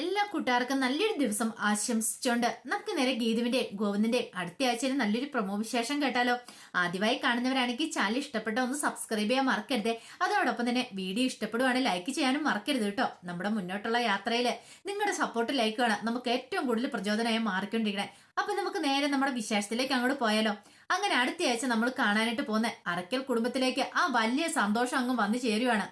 എല്ലാ കൂട്ടുകാർക്കും നല്ലൊരു ദിവസം ആശംസിച്ചുകൊണ്ട് നമുക്ക് നേരെ ഗീതുവിന്റെ ഗോവിന്ദന്റെ അടുത്ത ആഴ്ചയിൽ നല്ലൊരു പ്രൊമോ വിശേഷം കേട്ടാലോ. ആദ്യമായി കാണുന്നവരാണെങ്കിൽ ചാനൽ ഇഷ്ടപ്പെട്ട ഒന്ന് സബ്സ്ക്രൈബ് ചെയ്യാൻ മറക്കരുത്. അതോടൊപ്പം തന്നെ വീഡിയോ ഇഷ്ടപ്പെടുവാണെങ്കിൽ ലൈക്ക് ചെയ്യാനും മറക്കരുത് കേട്ടോ. നമ്മുടെ മുന്നോട്ടുള്ള യാത്രയിൽ നിങ്ങളുടെ സപ്പോർട്ട് ലൈക്ക് വേണം നമുക്ക് ഏറ്റവും കൂടുതൽ പ്രചോദനമായി മാറിക്കൊണ്ടിരിക്കണേ. അപ്പൊ നമുക്ക് നേരെ നമ്മുടെ വിശേഷത്തിലേക്ക് അങ്ങോട്ട് പോയാലോ. അങ്ങനെ അടുത്ത ആഴ്ച നമ്മൾ കാണാനായിട്ട് പോകുന്ന അറക്കൽ കുടുംബത്തിലേക്ക് ആ വലിയ സന്തോഷം അങ്ങ് വന്നു ചേരുവാണ്.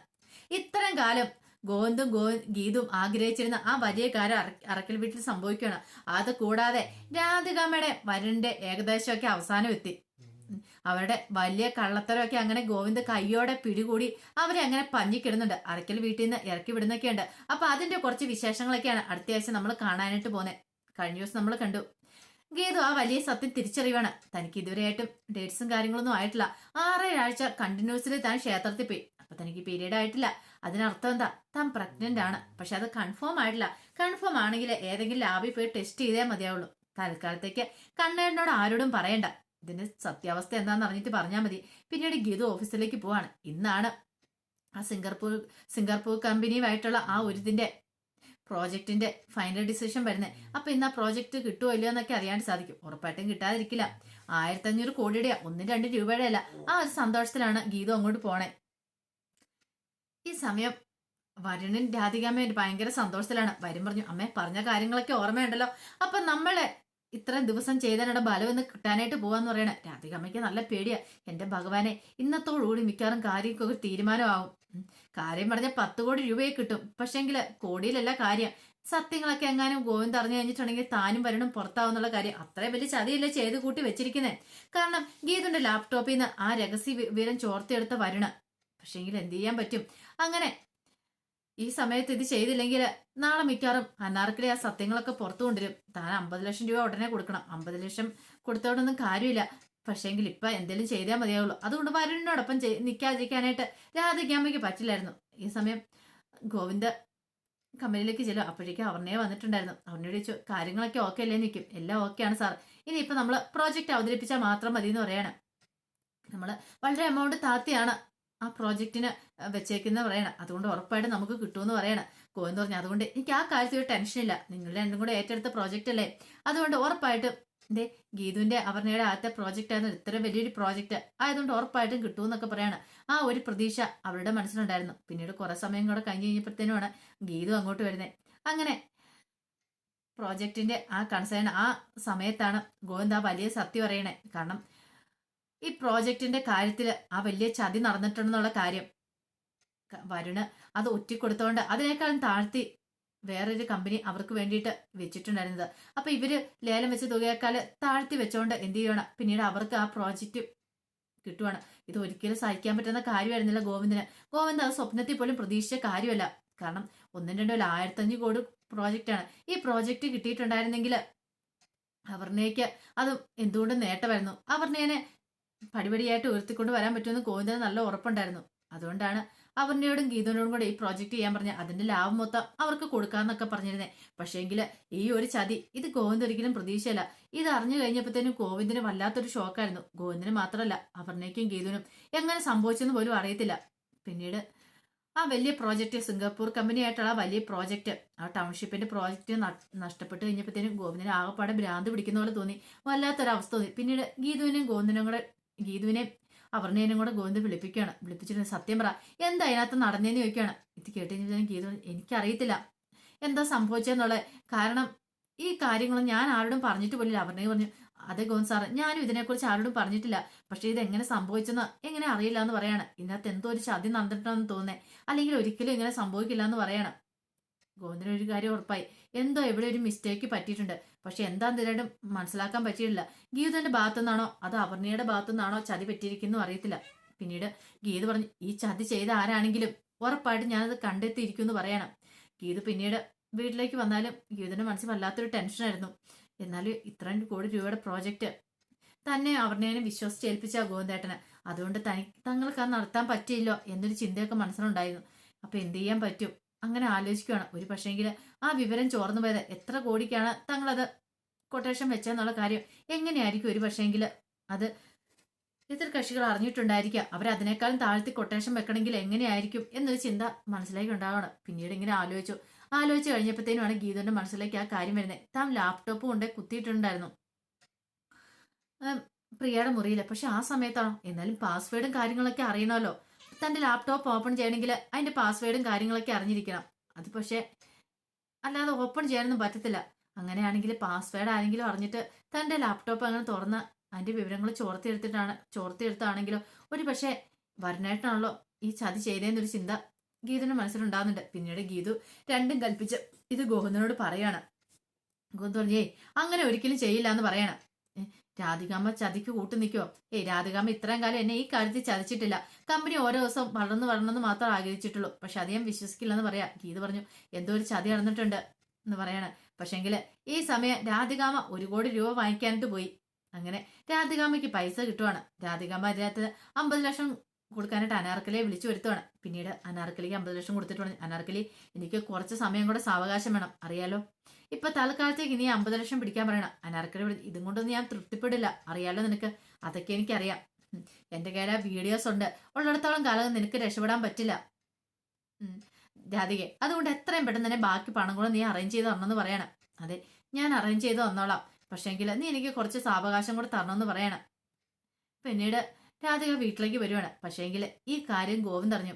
ഇത്രയും കാലം ഗോവിന്ദും ഗോ ഗീതും ആഗ്രഹിച്ചിരുന്ന ആ വലിയ കാര്യം അറക്കൽ വീട്ടിൽ സംഭവിക്കുകയാണ്. അത് കൂടാതെ രാധികാമ്മയുടെ വരന്റെ ഏകദേശമൊക്കെ അവസാനം എത്തി. അവരുടെ വലിയ കള്ളത്തരമൊക്കെ അങ്ങനെ ഗോവിന്ദ് കയ്യോടെ പിടികൂടി അവരെ അങ്ങനെ പഞ്ഞിക്കിടുന്നുണ്ട് അറക്കൽ വീട്ടിൽ നിന്ന് ഇറക്കി വിടുന്നൊക്കെ ഉണ്ട്. അപ്പൊ അതിന്റെ കുറച്ച് വിശേഷങ്ങളൊക്കെയാണ് അടുത്ത ആഴ്ച നമ്മൾ കാണാനായിട്ട് പോകുന്നത് കഴിഞ്ഞ ദിവസം നമ്മൾ കണ്ടു. ഗീതു ആ വലിയ സത്യം തിരിച്ചറിയുവാണ് തനിക്ക് ഇതുവരെയായിട്ടും ഡേറ്റ്സും കാര്യങ്ങളൊന്നും ആയിട്ടില്ല. ആറേഴാഴ്ച കണ്ടിന്യൂസിൽ താൻ ക്ഷേത്രത്തിൽ പോയി. അപ്പൊ തനിക്ക് പീരീഡ് ആയിട്ടില്ല. അതിനർത്ഥം എന്താ? താൻ പ്രഗ്നന്റ് ആണ്. പക്ഷെ അത് കൺഫേം ആയിട്ടില്ല. കൺഫേം ആണെങ്കിൽ ഏതെങ്കിലും ലാബിൽ പോയി ടെസ്റ്റ് ചെയ്തേ മതിയാവുള്ളൂ. തൽക്കാലത്തേക്ക് കണ്ണേടിനോട് ആരോടും പറയണ്ട. ഇതിന്റെ സത്യാവസ്ഥ എന്താണെന്ന് അറിഞ്ഞിട്ട് പറഞ്ഞാൽ മതി. പിന്നീട് ഗീതു ഓഫീസിലേക്ക് പോവാണ്. ഇന്നാണ് ആ സിംഗപ്പൂർ സിംഗപ്പൂർ കമ്പനിയുമായിട്ടുള്ള ആ ഒരു ഇതിന്റെ പ്രോജക്റ്റിന്റെ ഫൈനൽ ഡിസിഷൻ വരുന്നത് അപ്പൊ ഇന്ന് ആ പ്രോജക്റ്റ് കിട്ടുമോ ഇല്ലയോ എന്നൊക്കെ അറിയാൻ സാധിക്കും. ഉറപ്പായിട്ടും കിട്ടാതിരിക്കില്ല. ആയിരത്തി അഞ്ഞൂറ് കോടിയുടെ ഒന്നും രണ്ട് രൂപയുടെ അല്ല ആ ഒരു സന്തോഷത്തിലാണ് ഗീതു അങ്ങോട്ട് പോണേ. സമയം വരുണൻ രാധികാമ്മ ഭയങ്കര സന്തോഷത്തിലാണ്. വരും പറഞ്ഞു അമ്മേ പറഞ്ഞ കാര്യങ്ങളൊക്കെ ഓർമ്മയുണ്ടല്ലോ. അപ്പൊ നമ്മളെ ഇത്രയും ദിവസം ചെയ്തതിനിടെ ബലം ഒന്ന് കിട്ടാനായിട്ട് പോവാന്ന് പറയണേ. രാധികമ്മയ്ക്ക് നല്ല പേടിയാ. എന്റെ ഭഗവാനെ ഇന്നത്തോടുകൂടി മിക്കവാറും കാര്യമൊക്കെ തീരുമാനമാവും. കാര്യം പറഞ്ഞ പത്ത് കോടി രൂപയെ കിട്ടും. പക്ഷെങ്കിൽ കോടിയിലല്ല കാര്യം. സത്യങ്ങളൊക്കെ എങ്ങാനും ഗോവിന്ദ് അറിഞ്ഞു കഴിഞ്ഞിട്ടുണ്ടെങ്കിൽ താനും വരണം പുറത്താവുന്നുള്ള കാര്യം. അത്രയും വലിയ ചതിയല്ലേ ചെയ്ത് കൂട്ടി വെച്ചിരിക്കുന്നേ? കാരണം ഗീതുന്റെ ലാപ്ടോപ്പിൽ നിന്ന് ആ രഹസ്യ വിവരം ചോർത്തിയെടുത്ത വരണ. പക്ഷെങ്കിൽ എന്ത് ചെയ്യാൻ പറ്റും? അങ്ങനെ. ഈ സമയത്ത് ഇത് ചെയ്തില്ലെങ്കിൽ നാളെ മിക്കവാറും അനാർക്കിടെ ആ സത്യങ്ങളൊക്കെ പുറത്തു കൊണ്ടുവരും. താൻ അമ്പത് ലക്ഷം രൂപ ഉടനെ കൊടുക്കണം. അമ്പത് ലക്ഷം കൊടുത്തോടൊന്നും കാര്യമില്ല. പക്ഷേങ്കിൽ ഇപ്പൊ എന്തെങ്കിലും ചെയ്താൽ മതിയാവുള്ളൂ. അതുകൊണ്ട് വരുണിനോടൊപ്പം നിൽക്കാതിരിക്കാനായിട്ട് രാധികാമ്മയ്ക്ക് പറ്റില്ലായിരുന്നു. ഈ സമയം ഗോവിന്ദ കമ്പനിയിലേക്ക് ചെല്ലും. അപ്പോഴേക്കും അവർണയെ വന്നിട്ടുണ്ടായിരുന്നു. അവനോട് ചോദിച്ചു കാര്യങ്ങളൊക്കെ ഓക്കെ അല്ലേ നിൽക്കും എല്ലാം ഓക്കെയാണ് സാർ. ഇനിയിപ്പോൾ നമ്മൾ പ്രോജക്റ്റ് അവതരിപ്പിച്ചാൽ മാത്രം മതി എന്ന് പറയാണ്. നമ്മൾ വളരെ എമൗണ്ട് താത്തിയാണ്. ആ പ്രോജക്റ്റിന് വെച്ചേക്കുന്ന പറയണം. അതുകൊണ്ട് ഉറപ്പായിട്ട് നമുക്ക് കിട്ടുമെന്ന് പറയണം. കോയെന്ന് പറഞ്ഞു അതുകൊണ്ട് എനിക്ക് ആ കാര്യത്തിൽ ടെൻഷനില്ല നിങ്ങൾ രണ്ടും കൂടെ ഏറ്റെടുത്ത പ്രോജക്റ്റ് അല്ലേ? അതുകൊണ്ട് ഉറപ്പായിട്ടും എന്തേ ഗീതുവിന്റെ അവർണയുടെ ആദ്യത്തെ പ്രോജക്റ്റ് ആയിരുന്നു. ഇത്ര വലിയൊരു പ്രോജക്റ്റ് ആയതുകൊണ്ട് ഉറപ്പായിട്ടും കിട്ടുമെന്നൊക്കെ പറയാണ്. ആ ഒരു പ്രതീക്ഷ അവരുടെ മനസ്സിലുണ്ടായിരുന്നു. പിന്നീട് കുറെ സമയം കൂടെ കഴിഞ്ഞ് കഴിഞ്ഞപ്പോഴത്തേനുമാണ് ഗീതു അങ്ങോട്ട് വരുന്നത് അങ്ങനെ പ്രോജക്റ്റിന്റെ ആ കൺസേൺ ആ സമയത്താണ് ഗോവിന്ദ് വലിയ സത്യം അറിയണേ. കാരണം ഈ പ്രോജക്റ്റിന്റെ കാര്യത്തിൽ ആ വലിയ ചതി നടന്നിട്ടുണ്ടെന്നുള്ള കാര്യം. വരുണ് അത് ഒറ്റിക്കൊടുത്തോണ്ട് അതിനേക്കാളും താഴ്ത്തി വേറൊരു കമ്പനി അവർക്ക് വേണ്ടിയിട്ട് വെച്ചിട്ടുണ്ടായിരുന്നത്. അപ്പൊ ഇവർ ലേലം വെച്ച തുകയേക്കാൾ താഴ്ത്തി വെച്ചോണ്ട് എന്ത് ചെയ്യണം? പിന്നീട് അവർക്ക് ആ പ്രോജക്റ്റ് കിട്ടുവാണ്. ഇത് ഒരിക്കലും സഹിക്കാൻ പറ്റുന്ന കാര്യമായിരുന്നില്ല ഗോവിന്ദന്. ഗോവിന്ദ് സ്വപ്നത്തിൽ പോലും പ്രതീക്ഷിച്ച കാര്യമല്ല. കാരണം ഒന്നും രണ്ടോ അല്ല ആയിരത്തഞ്ഞ് കോടി പ്രോജക്റ്റാണ് ഈ പ്രോജക്റ്റ് കിട്ടിയിട്ടുണ്ടായിരുന്നെങ്കിൽ അവർണയ്ക്ക് അത് എന്തുകൊണ്ടും നേട്ടമായിരുന്നു? അവർണേനെ പടിപടിയായിട്ട് ഉയർത്തിക്കൊണ്ട് വരാൻ പറ്റുമെന്ന് ഗോവിന്ദന് നല്ല ഉറപ്പുണ്ടായിരുന്നു. അതുകൊണ്ടാണ് അവരുടെയോടും ഗീതനോടും കൂടെ ഈ പ്രോജക്റ്റ് ചെയ്യാൻ പറഞ്ഞ അതിന്റെ ലാഭം മൊത്തം അവർക്ക് കൊടുക്കാന്നൊക്കെ പറഞ്ഞിരുന്നേ. പക്ഷേങ്കിൽ ഈ ഒരു ചതി ഇത് ഗോവിന്ദ് ഒരിക്കലും പ്രതീക്ഷയല്ല. ഇത് അറിഞ്ഞു കഴിഞ്ഞപ്പോഴത്തേനും ഗോവിന്ദിന് വല്ലാത്തൊരു ഷോക്കായിരുന്നു. ഗോവിന്ദിന് മാത്രമല്ല അപർണയ്ക്കും ഗീതനും എങ്ങനെ സംഭവിച്ചെന്ന് പോലും അറിയത്തില്ല. പിന്നീട് ആ വലിയ പ്രോജക്റ്റ് സിംഗപ്പൂർ കമ്പനിയായിട്ടുള്ള വലിയ പ്രോജക്റ്റ് ആ ടൗൺഷിപ്പിന്റെ പ്രോജക്റ്റ് നഷ്ടപ്പെട്ട് കഴിഞ്ഞപ്പോഴത്തേനും ഗോവിന്ദിന് ആകെപ്പാടെ ഭ്രാന്ത് പിടിക്കുന്ന പോലെ തോന്നി. വല്ലാത്തൊരവസ്ഥ തോന്നി. പിന്നീട് ഗീതുവിനും ഗോവിന്ദനും കൂടെ ഗീതുവിനെയും അവർണേനും കൂടെ ഗോവിന്ദ് വിളിപ്പിക്കുകയാണ്. വിളിപ്പിച്ചിട്ട് സത്യം പറ. എന്താ അതിനകത്ത് നടന്നേന്ന് ചോദിക്കുകയാണ്. ഇത് കേട്ട് കഴിഞ്ഞപ്പോഴത്തേനും ഗീതു എനിക്കറിയത്തില്ല. എന്താ സംഭവിച്ചെന്നുള്ളത്? കാരണം ഈ കാര്യങ്ങളും ഞാൻ ആരോടും പറഞ്ഞിട്ട് പോലില്ല. അപർണയെ പറഞ്ഞു അതെ ഗോവിന്ദ് സാറ് ഞാനും ഇതിനെക്കുറിച്ച് ആരോടും പറഞ്ഞിട്ടില്ല. പക്ഷേ ഇത് എങ്ങനെ സംഭവിച്ചെന്ന് എങ്ങനെ അറിയില്ല എന്ന് പറയാണ്. ഇതിനകത്ത് എന്തോ ഒരു ചതി നടന്നിട്ടുണ്ടെന്ന് തോന്നേ അല്ലെങ്കിൽ ഒരിക്കലും ഇങ്ങനെ സംഭവിക്കില്ല എന്ന് പറയണം. ഗോവിന്ദന് ഒരു കാര്യം ഉറപ്പായി. എന്തോ എവിടെ ഒരു മിസ്റ്റേക്ക് പറ്റിയിട്ടുണ്ട്. പക്ഷെ എന്താന്ന് ഇതിലായിട്ടും മനസ്സിലാക്കാൻ പറ്റിയിട്ടില്ല. ഗീതന്റെ ഭാഗത്തുനിന്നാണോ അത് അപർണയുടെ ഭാഗത്തുനിന്നാണോ ചതി പറ്റിയിരിക്കുന്നു അറിയത്തില്ല. പിന്നീട് ഗീത പറഞ്ഞു ഈ ചതി ചെയ്ത ആരാണെങ്കിലും ഉറപ്പായിട്ട് ഞാനത് കണ്ടെത്തിയിരിക്കും എന്ന് പറയണം. ഗീത് പിന്നീട് വീട്ടിലേക്ക് വന്നാലും ഗീതന്റെ മനസ്സിൽ വല്ലാത്തൊരു ടെൻഷനായിരുന്നു എന്നാലും ഇത്രയും കോടി രൂപയുടെ പ്രോജക്റ്റ് തന്നെ അവർണേനെ വിശ്വസിച്ചേൽപ്പിച്ച ഗോവിന്ദേട്ടന്. അതുകൊണ്ട് തനി തങ്ങൾക്ക് അത് നടത്താൻ പറ്റിയില്ലോ എന്നൊരു ചിന്തയൊക്കെ മനസ്സിലുണ്ടായിരുന്നു. അപ്പൊ എന്ത് ചെയ്യാൻ പറ്റും? അങ്ങനെ ആലോചിക്കുകയാണ് ഒരു പക്ഷേങ്കിൽ ആ വിവരം ചോർന്നു പോയത് എത്ര കോടിക്കാണ് തങ്ങളത് കൊട്ടേഷൻ വെച്ചെന്നുള്ള കാര്യം എങ്ങനെയായിരിക്കും ഒരു പക്ഷേങ്കിൽ അത് ഇത്ര കക്ഷികൾ അറിഞ്ഞിട്ടുണ്ടായിരിക്കുക അവരതിനേക്കാളും താഴ്ത്തി കൊട്ടേഷൻ വെക്കണമെങ്കിൽ എങ്ങനെയായിരിക്കും എന്നൊരു ചിന്ത മനസ്സിലേക്ക് ഉണ്ടാവണം. പിന്നീട് ഇങ്ങനെ ആലോചിച്ചു. ആലോചിച്ച് കഴിഞ്ഞപ്പോഴത്തേനുമാണ് ഗീതുവിന്റെ മനസ്സിലേക്ക് ആ കാര്യം വരുന്നത്. താൻ ലാപ്ടോപ്പ് കൊണ്ട് കുത്തിയിട്ടുണ്ടായിരുന്നു. പ്രിയയുടെ മുറിയിൽ പക്ഷെ ആ സമയത്താണോ? എന്നാലും പാസ്വേഡും കാര്യങ്ങളൊക്കെ അറിയണമല്ലോ. തന്റെ ലാപ്ടോപ്പ് ഓപ്പൺ ചെയ്യണമെങ്കിൽ അതിന്റെ പാസ്വേഡും കാര്യങ്ങളൊക്കെ അറിഞ്ഞിരിക്കണം. അത് പക്ഷേ അല്ലാതെ ഓപ്പൺ ചെയ്യാനൊന്നും പറ്റത്തില്ല. അങ്ങനെയാണെങ്കിൽ പാസ്വേഡ് ആരെങ്കിലും അറിഞ്ഞിട്ട് തന്റെ ലാപ്ടോപ്പ് അങ്ങനെ തുറന്ന് അതിന്റെ വിവരങ്ങൾ ചോർത്തിയെടുത്തിട്ടാണ് ചോർത്തിയെടുത്താണെങ്കിലോ ഒരു പക്ഷേ വരനായിട്ടാണല്ലോ ഈ ചതി ചെയ്തതെന്നൊരു ചിന്ത ഗീതുവിന് മനസ്സിലുണ്ടാകുന്നുണ്ട് പിന്നീട് ഗീതു രണ്ടും കൽപ്പിച്ച് ഇത് ഗോവിന്ദനോട് പറയാണ്. ഗോവിന്ദ് പറഞ്ഞേ അങ്ങനെ ഒരിക്കലും ചെയ്യില്ല എന്ന് പറയണം. രാധികാമ്മ ചതിക്ക് കൂട്ടു നിൽക്കുവോ? ഏയ് രാധികാമ്മ ഇത്രയും കാലം എന്നെ ഈ കാര്യത്തിൽ ചതിച്ചിട്ടില്ല. കമ്പനി ഓരോ ദിവസം വളർന്നു വളർന്നെന്ന് മാത്രം ആഗ്രഹിച്ചിട്ടുള്ളൂ. പക്ഷെ അധികം വിശ്വസിക്കില്ലെന്ന് പറയാം. ഗീത പറഞ്ഞു എന്തോ ഒരു ചതി നടന്നിട്ടുണ്ട് എന്ന് പറയാണ്. പക്ഷെങ്കിൽ ഈ സമയം രാധികാമ ഒരു കോടി രൂപ വാങ്ങിക്കാനായിട്ട് പോയി. അങ്ങനെ രാധികാമ്മയ്ക്ക് പൈസ കിട്ടുവാണ്. രാധികാമ്മ അതിനകത്ത് അമ്പത് ലക്ഷം കൊടുക്കാനായിട്ട് അനാർക്കലിയെ വിളിച്ചു വരുത്തുവാണ്. പിന്നീട് അനാർക്കലിക്ക് അമ്പത് ലക്ഷം കൊടുത്തിട്ട് അനാർക്കലി എനിക്ക് കുറച്ച് സമയം കൂടെ സാവകാശം വേണം. അറിയാലോ? ഇപ്പൊ തൽക്കാലത്തേക്ക് നീ അമ്പത് ലക്ഷം പിടിക്കാൻ പറയണം. അനാർക്കലി ഇതും കൊണ്ടൊന്നും ഞാൻ തൃപ്തിപ്പെടില്ല. അറിയാലോ നിനക്ക്? അതൊക്കെ എനിക്കറിയാം. എന്റെ കയ്യിൽ വീഡിയോസ് ഉണ്ട്. ഉള്ളിടത്തോളം കാലം നിനക്ക് രക്ഷപ്പെടാൻ പറ്റില്ല. രാധികെ അതുകൊണ്ട് എത്രയും പെട്ടെന്ന് തന്നെ ബാക്കി പണം കൂടെ നീ അറേഞ്ച് ചെയ്ത് തരണമെന്ന് പറയണം. അതെ ഞാൻ അറേഞ്ച് ചെയ്ത് തന്നോളാം. പക്ഷേങ്കിൽ നീ എനിക്ക് കുറച്ച് സാവകാശം കൂടെ തരണമെന്ന് പറയണം. പിന്നീട് രാധിക വീട്ടിലേക്ക് വരുവാണ്. പക്ഷേങ്കിൽ ഈ കാര്യം ഗോവിന്ദ് അറിഞ്ഞു.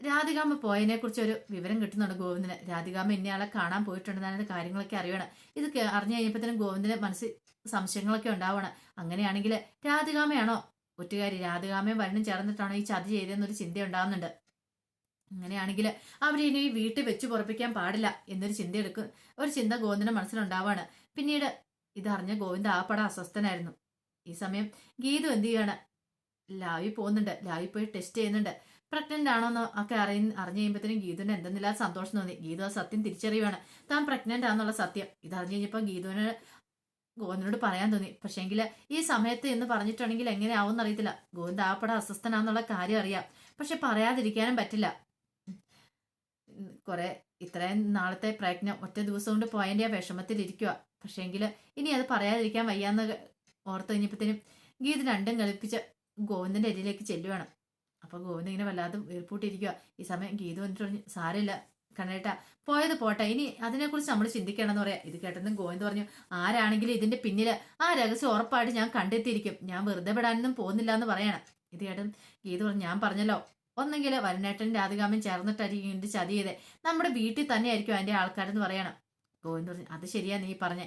രാധികാമ്മ പോയതിനെ കുറിച്ച് ഒരു വിവരം കിട്ടുന്നുണ്ട് ഗോവിന്ദന്. രാധികാമ്മ ഇന്നയാളെ കാണാൻ പോയിട്ടുണ്ടെന്നാണ് കാര്യങ്ങളൊക്കെ അറിയണം ഇത് അറിഞ്ഞു കഴിഞ്ഞപ്പോഴത്തേനും ഗോവിന്ദന് മനസ്സിൽ സംശയങ്ങളൊക്കെ ഉണ്ടാവണം അങ്ങനെയാണെങ്കിൽ രാധികാമയാണോ ഒറ്റുകാരി രാധികാമ്മയും വരണം ചേർന്നിട്ടാണോ ഈ ചതി ചെയ്തതെന്നൊരു ചിന്ത ഉണ്ടാകുന്നുണ്ട് അങ്ങനെയാണെങ്കിൽ അവരെ ഇനി വീട്ടിൽ വെച്ച് പുറപ്പിക്കാൻ പാടില്ല എന്നൊരു ചിന്ത എടുക്കും ഒരു ചിന്ത ഗോവിന്ദന്റെ മനസ്സിലുണ്ടാവാണ്. പിന്നീട് ഇതറിഞ്ഞ ഗോവിന്ദ ആ പടം അസ്വസ്ഥനായിരുന്നു. ഈ സമയം ഗീതു എന്ത് ചെയ്യാണ്? ലാവി പോകുന്നുണ്ട്. ലാവി പോയി ടെസ്റ്റ് ചെയ്യുന്നുണ്ട്. പ്രഗ്നന്റ് ആണോന്ന് ഒക്കെ അറിയ അറിഞ്ഞു കഴിയുമ്പോഴത്തേനും ഗീതുവിന് എന്തെന്നില്ലാതെ സന്തോഷം തോന്നി. ഗീതു ആ സത്യം തിരിച്ചറിയുവാണ്. താൻ പ്രഗ്നന്റ് ആണെന്നുള്ള സത്യം. ഇത് അറിഞ്ഞു കഴിഞ്ഞപ്പോൾ ഗീതുവിന് ഗോവിന്ദനോട് പറയാൻ തോന്നി. പക്ഷേങ്കിൽ ഈ സമയത്ത് എന്ന് പറഞ്ഞിട്ടുണ്ടെങ്കിൽ എങ്ങനെ ആവും അറിയത്തില്ല. ഗോവിന്ദ് ആ പടം അസ്വസ്ഥനാന്നുള്ള കാര്യം അറിയാം. പക്ഷെ പറയാതിരിക്കാനും പറ്റില്ല. കുറെ ഇത്രയും നാളത്തെ പ്രയത്നം ഒറ്റ ദിവസം കൊണ്ട് പോയതിന്റെ ആ വിഷമത്തിൽ ഇരിക്കുക പക്ഷേങ്കിൽ ഇനി അത് പറയാതിരിക്കാൻ വയ്യാന്ന് ഓർത്ത് കഴിഞ്ഞപ്പോഴത്തേനും ഗീത് രണ്ടും കളിപ്പിച്ച് ഗോവിന്ദന്റെ അരിയിലേക്ക് ചെല്ലുവാണ്. അപ്പൊ ഗോവിന്ദ ഇങ്ങനെ വല്ലാതെ വീർപ്പൂട്ടിരിക്കുക ഈ സമയം ഗീത വന്നിട്ട് പറഞ്ഞു സാരമില്ല കണ്ണേട്ട പോയത് പോട്ടെ. ഇനി അതിനെക്കുറിച്ച് നമ്മൾ ചിന്തിക്കണമെന്ന് പറയാം. ഇത് കേട്ടെന്നും ഗോവിന്ദ് പറഞ്ഞു ആരാണെങ്കിലും ഇതിന്റെ പിന്നിൽ ആ രഹസ്യം ഉറപ്പായിട്ട് ഞാൻ കണ്ടെത്തിയിരിക്കും. ഞാൻ വെറുതെ വിടാനൊന്നും പോകുന്നില്ല എന്ന് പറയണം. ഇത് കേട്ടൻ ഗീത പറഞ്ഞു ഞാൻ പറഞ്ഞല്ലോ. ഒന്നെങ്കിൽ വരനേട്ടന്റെ രാധികാമൻ ചേർന്നിട്ടായിരിക്കും ഇതിന്റെ ചതി ചെയ്തേ. നമ്മുടെ വീട്ടിൽ തന്നെയായിരിക്കും അതിന്റെ ആൾക്കാരെന്ന് പറയണം. ഗോവിന്ദ് പറഞ്ഞു അത് ശരിയാ നീ പറഞ്ഞേ.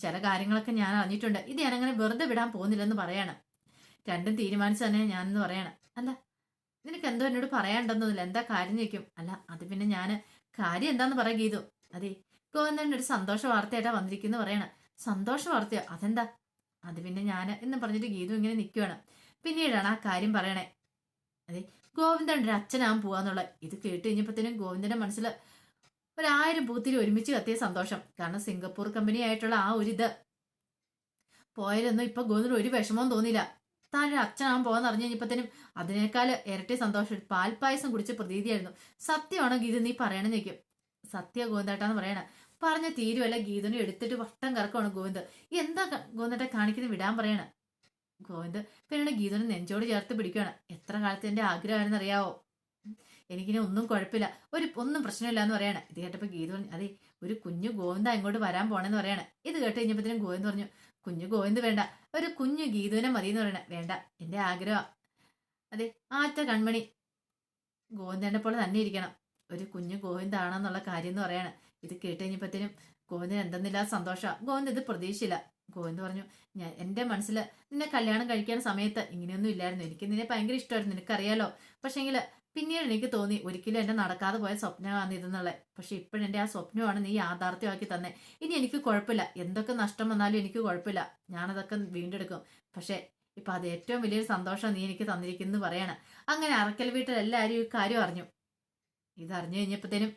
ചില കാര്യങ്ങളൊക്കെ ഞാൻ അറിഞ്ഞിട്ടുണ്ട്. ഇത് ഞാനങ്ങനെ വെറുതെ വിടാൻ പോകുന്നില്ലെന്ന് പറയണം. രണ്ടും തീരുമാനിച്ചു തന്നെ ഞാനെന്ന് പറയണം. അല്ല നിനക്ക് എന്തോ എന്നോട് പറയാണ്ടെന്നൊന്നുമില്ല എന്താ കാര്യം ചോദിക്കും. അല്ല അത് പിന്നെ ഞാൻ കാര്യം എന്താന്ന് പറയാ ഗീതു. അതെ ഗോവിന്ദൻ ഒരു സന്തോഷ വാർത്തയായിട്ടാ വന്നിരിക്കുന്നു പറയണം. സന്തോഷ വാർത്തയോ? അതെന്താ? അത് പിന്നെ ഞാൻ എന്ന് പറഞ്ഞിട്ട് ഗീതു ഇങ്ങനെ നിൽക്കുവാണ് പിന്നീടാണ് ആ കാര്യം പറയണേ. അതെ ഗോവിന്ദൻ ഒരു അച്ഛനാകാൻ പോവാന്നുള്ള ഇത് കേട്ട് കഴിഞ്ഞപ്പോഴത്തേനും ഗോവിന്ദന്റെ മനസ്സിൽ ഒരായിരം പൂത്തിരി ഒരുമിച്ച് കത്തിയ സന്തോഷം. കാരണം സിംഗപ്പൂർ കമ്പനി ആയിട്ടുള്ള ആ ഒരു ഇത് പോയാലൊന്നും ഇപ്പൊ ഗോവിന്ദൻ ഒരു വിഷമവും തോന്നിയില്ല. താൻ അച്ഛനാവാൻ പോകാന്ന് അറിഞ്ഞു കഴിഞ്ഞപ്പോഴത്തേനും അതിനേക്കാൾ ഇരട്ടി സന്തോഷം. പാൽപ്പായസം കുടിച്ച പ്രതീതിയായിരുന്നു. സത്യമാണോ ഗീത നീ പറയണെന്ന് ചോദിക്കും. സത്യ ഗോവിന്ദേട്ടാന്ന് പറയണ. പറഞ്ഞ തീരുവല്ല ഗീതനെ എടുത്തിട്ട് വട്ടം കറക്കമാണ് ഗോവിന്ദ്. എന്താ ഗോവിന്ദേട്ട കാണിക്കുന്ന വിടാൻ പറയണ? ഗോവിന്ദ് പിന്നീട് ഗീതനെ നെഞ്ചോട് ചേർത്ത് പിടിക്കുകയാണ് എത്ര കാലത്ത് എന്റെ ആഗ്രഹമാണെന്ന് അറിയാവോ എനിക്കിനി ഒന്നും കുഴപ്പമില്ല. ഒരു ഒന്നും പ്രശ്നമില്ല എന്ന് പറയണേ. ഇത് കേട്ടപ്പോൾ ഗീത പറഞ്ഞു അതെ ഒരു കുഞ്ഞു ഗോവിന്ദ ഇങ്ങോട്ട് വരാൻ പോണെന്ന് പറയണേ. ഇത് കേട്ട് കഴിഞ്ഞപ്പോഴത്തേനും ഗോവിന്ദ് പറഞ്ഞു കുഞ്ഞു ഗോവിന്ദ് വേണ്ട ഒരു കുഞ്ഞു ഗീതുവിനെ മതി എന്ന് പറയണേ വേണ്ട എന്റെ ആഗ്രഹം. അതെ ആറ്റ കൺമണി ഗോവിന്ദനെ പോലെ തന്നെ ഇരിക്കണം. ഒരു കുഞ്ഞു ഗോവിന്ദാണെന്നുള്ള കാര്യം എന്ന് പറയണേ. ഇത് കേട്ട് കഴിഞ്ഞപ്പോഴത്തേനും ഗോവിന്ദന് എന്തെന്നില്ല സന്തോഷമാണ് ഗോവിന്ദ് ഇത് പ്രതീക്ഷിച്ചില്ല. ഗോവിന്ദ് പറഞ്ഞു ഞാൻ എന്റെ മനസ്സിൽ നിന്നെ കല്യാണം കഴിക്കാൻ സമയത്ത് ഇങ്ങനെയൊന്നും ഇല്ലായിരുന്നു. എനിക്ക് നിന്നെ ഭയങ്കര ഇഷ്ടമായിരുന്നു. നിനക്കറിയാലോ? പക്ഷേങ്കിൽ പിന്നീട് എനിക്ക് തോന്നി ഒരിക്കലും എന്റെ നടക്കാതെ പോയ സ്വപ്നമാണ് ഇതെന്നുള്ളത്. പക്ഷെ ഇപ്പോഴെന്റെ ആ സ്വപ്നമാണ് നീ യാഥാർത്ഥ്യമാക്കി തന്നെ. ഇനി എനിക്ക് കുഴപ്പമില്ല. എന്തൊക്കെ നഷ്ടം വന്നാലും എനിക്ക് കുഴപ്പമില്ല. ഞാനതൊക്കെ വീണ്ടെടുക്കും. പക്ഷെ ഇപ്പൊ അത് ഏറ്റവും വലിയൊരു സന്തോഷം നീ എനിക്ക് തന്നിരിക്കുന്നു പറയണം. അങ്ങനെ അറക്കൽ വീട്ടിൽ എല്ലാവരും ഈ കാര്യം അറിഞ്ഞു. ഇതറിഞ്ഞു കഴിഞ്ഞപ്പോഴത്തേനും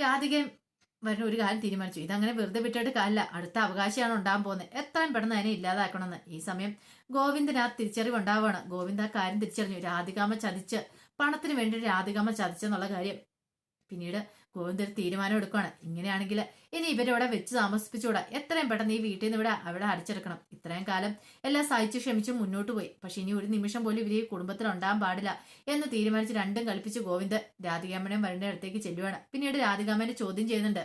രാധികയും വരുന്ന ഒരു കാര്യം തീരുമാനിച്ചു. ഇതങ്ങനെ വെറുതെ വിട്ടിട്ട് കാര്യമില്ല. അടുത്ത അവകാശിയാണ് ഉണ്ടാകാൻ പോകുന്നത്. എത്രയും പെട്ടെന്ന് അതിനെ ഇല്ലാതാക്കണമെന്ന്. ഈ സമയം ഗോവിന്ദന് ആ തിരിച്ചറിവ് ഉണ്ടാവുകയാണ്. ഗോവിന്ദ് ആ കാര്യം തിരിച്ചറിഞ്ഞു. രാധികാമ ചതിച്ച് പണത്തിന് വേണ്ടി രാധികമ്മ ചതിച്ചെന്നുള്ള കാര്യം പിന്നീട് ഗോവിന്ദർ തീരുമാനം എടുക്കുകയാണ് ഇങ്ങനെയാണെങ്കിൽ ഇനി ഇവരവിടെ വെച്ച് താമസിപ്പിച്ചുകൂടാ? എത്രയും പെട്ടെന്ന് ഈ വീട്ടിൽ നിന്ന് ഇവിടെ അവിടെ അടിച്ചെടുക്കണം. ഇത്രയും കാലം എല്ലാം സഹിച്ച് ക്ഷമിച്ച് മുന്നോട്ട് പോയി. പക്ഷെ ഇനി ഒരു നിമിഷം പോലും ഇവർ ഈ കുടുംബത്തിൽ ഉണ്ടാകാൻ പാടില്ല എന്ന് തീരുമാനിച്ച് രണ്ടും കളിപ്പിച്ച് ഗോവിന്ദ് രാധികാമ്മനെയും വരുണിന്റെ അടുത്തേക്ക് ചെല്ലുവാണ്. പിന്നീട് രാധികാമ്മനെ ചോദ്യം ചെയ്യുന്നുണ്ട്.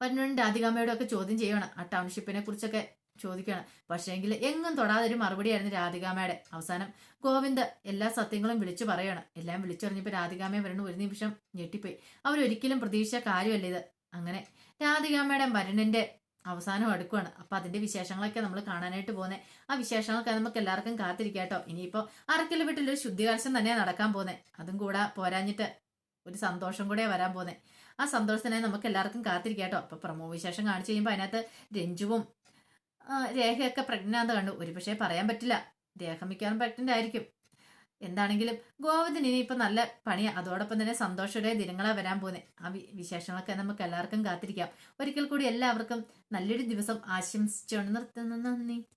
വരുണനും രാധികാമ്മയോടൊക്കെ ചോദ്യം ചെയ്യണം. ആ ടൗൺഷിപ്പിനെ കുറിച്ചൊക്കെ ചോദിക്കുകയാണ്. പക്ഷേങ്കിൽ എങ്ങും തൊടാതൊരു മറുപടിയായിരുന്നു രാധികാമ്മയുടെ അവസാനം. ഗോവിന്ദ് എല്ലാ സത്യങ്ങളും വിളിച്ചു പറയാണ്. എല്ലാം വിളിച്ചറിഞ്ഞപ്പോൾ രാധികാമ്മയെ വരണ ഒരു നിമിഷം ഞെട്ടിപ്പോയി. അവരൊരിക്കലും പ്രതീക്ഷിച്ച കാര്യമല്ല ഇത്. അങ്ങനെ രാധികാമ്മയുടെ വരണന്റെ അവസാനം അടുക്കുവാണ്. അപ്പൊ അതിന്റെ വിശേഷങ്ങളൊക്കെ നമ്മൾ കാണാനായിട്ട് പോകുന്നത് ആ വിശേഷങ്ങളൊക്കെ നമുക്ക് എല്ലാവർക്കും കാത്തിരിക്കാട്ടോ ഇനിയിപ്പോ അറക്കൽ വീട്ടിലൊരു ശുദ്ധികലശം തന്നെ നടക്കാൻ പോകുന്നത് അതും കൂടെ പോരാഞ്ഞിട്ട് ഒരു സന്തോഷം കൂടെ വരാൻ പോകുന്നത് ആ സന്തോഷത്തിനായി നമുക്ക് എല്ലാവർക്കും കാത്തിരിക്കാട്ടോ അപ്പൊ പ്രമോ വിശേഷം കാണിച്ചു കഴിയുമ്പോൾ അതിനകത്ത് രഞ്ജുവും രേഖയൊക്കെ പ്രഗ്നാന്ത് കണ്ടു. ഒരുപക്ഷെ പറയാൻ പറ്റില്ല. രേഖ മിക്കവാറും പ്രഗ്നന്റ് ആയിരിക്കും. എന്താണെങ്കിലും ഗോവിന്ദന് ഇനിയിപ്പോൾ നല്ല പണിയാണ് അതോടൊപ്പം തന്നെ സന്തോഷയുടെ ദിനങ്ങളാ വരാൻ പോകുന്നത് ആ വിശേഷങ്ങളൊക്കെ നമുക്ക് എല്ലാവർക്കും കാത്തിരിക്കാം. ഒരിക്കൽ കൂടി എല്ലാവർക്കും നല്ലൊരു ദിവസം ആശംസിച്ചുകൊണ്ട് നിർത്തുന്നു. നന്ദി.